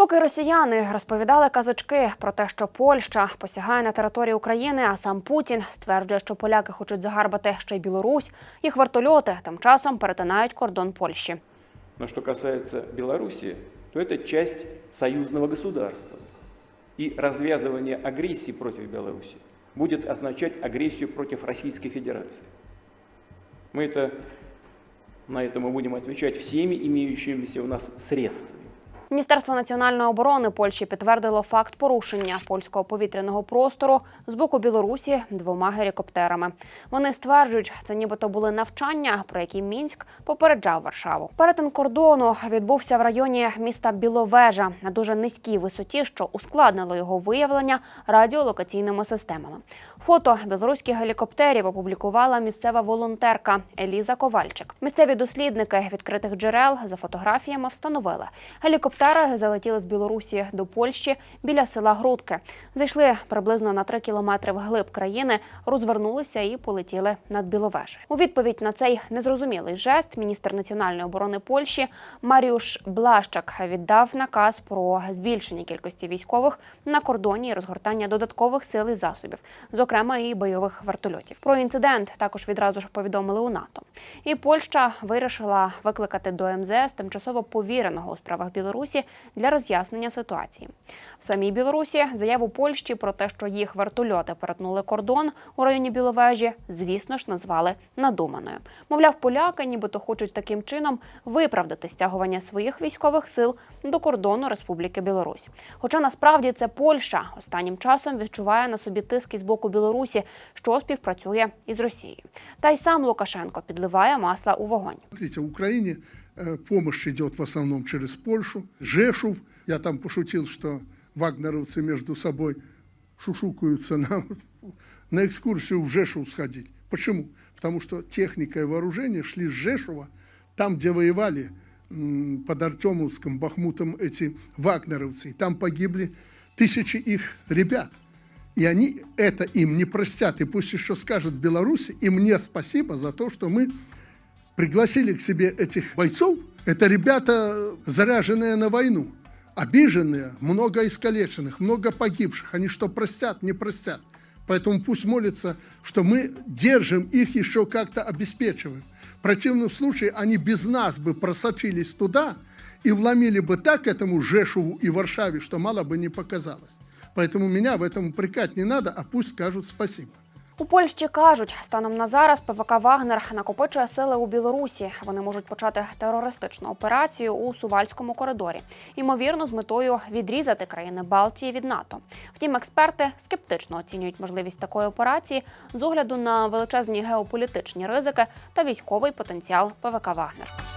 Поки росіяни розповідали казочки про те, що Польща посягає на територію України, а сам Путін стверджує, що поляки хочуть загарбати ще й Білорусь, їх вертольоти тим часом перетинають кордон Польщі. Но что касается Белоруссии, то это часть союзного государства. И развязывание агрессии против Беларуси будет означать агрессию против Российской Федерации. Мы это, на это мы будем отвечать всеми имеющимися у нас средствами. Міністерство національної оборони Польщі підтвердило факт порушення польського повітряного простору з боку Білорусі двома гелікоптерами. Вони стверджують, це нібито були навчання, про які мінськ попереджав Варшаву. Перетин кордону відбувся в районі міста Біловежа на дуже низькій висоті, що ускладнило його виявлення радіолокаційними системами. Фото білоруських гелікоптерів опублікувала місцева волонтерка Еліза Ковальчик. Місцеві дослідники відкритих джерел за фотографіями встановили. Гелікоптери залетіли з Білорусі до Польщі біля села Грудки. Зайшли приблизно на 3 кілометри вглиб країни, розвернулися і полетіли над Біловежею. У відповідь на цей незрозумілий жест міністр національної оборони Польщі Маріуш Блащак віддав наказ про збільшення кількості військових на кордоні і розгортання додаткових сил і засобів, зокрема і бойових вертольотів. Про інцидент також відразу ж повідомили у НАТО. І Польща вирішила викликати до МЗС тимчасово повіреного у справах Білорусі для роз'яснення ситуації. В самій Білорусі заяву Польщі про те, що їх вертольоти перетнули кордон у районі Біловежі, звісно ж, назвали надуманою. Мовляв, поляки нібито хочуть таким чином виправдати стягування своїх військових сил до кордону Республіки Білорусь. Хоча насправді це Польща останнім часом відчуває на собі тиск із боку Білорусі, що співпрацює із Росією. Та й сам Лукашенко підливає масла у вогонь. Э, помощь идет в основном через Польшу. Жешув, я там пошутил, что вагнеровцы между собой шушукаются на, на экскурсию в Жешув сходить. Почему? Потому что техника и вооружение шли с Жешува, там, где воевали под Артемовском, Бахмутом эти вагнеровцы. И там погибли тысячи их ребят. И они это им не простят. И пусть еще скажет Беларуси, и мне спасибо за то, что мы пригласили к себе этих бойцов. Это ребята, заряженные на войну, обиженные, много искалеченных, много погибших. Они что простят, не простят. Поэтому пусть молятся, что мы держим их еще как-то обеспечиваем. В противном случае они без нас бы просочились туда и вломили бы так этому Жешуву и Варшаве, что мало бы не показалось. Поэтому меня в этом упрекать не надо, а пусть скажут спасибо. У Польщі кажуть, станом на зараз ПВК Вагнер накопичує сили у Білорусі. Вони можуть почати терористичну операцію у Сувальському коридорі, ймовірно, з метою відрізати країни Балтії від НАТО. Втім, експерти скептично оцінюють можливість такої операції з огляду на величезні геополітичні ризики та військовий потенціал ПВК Вагнер.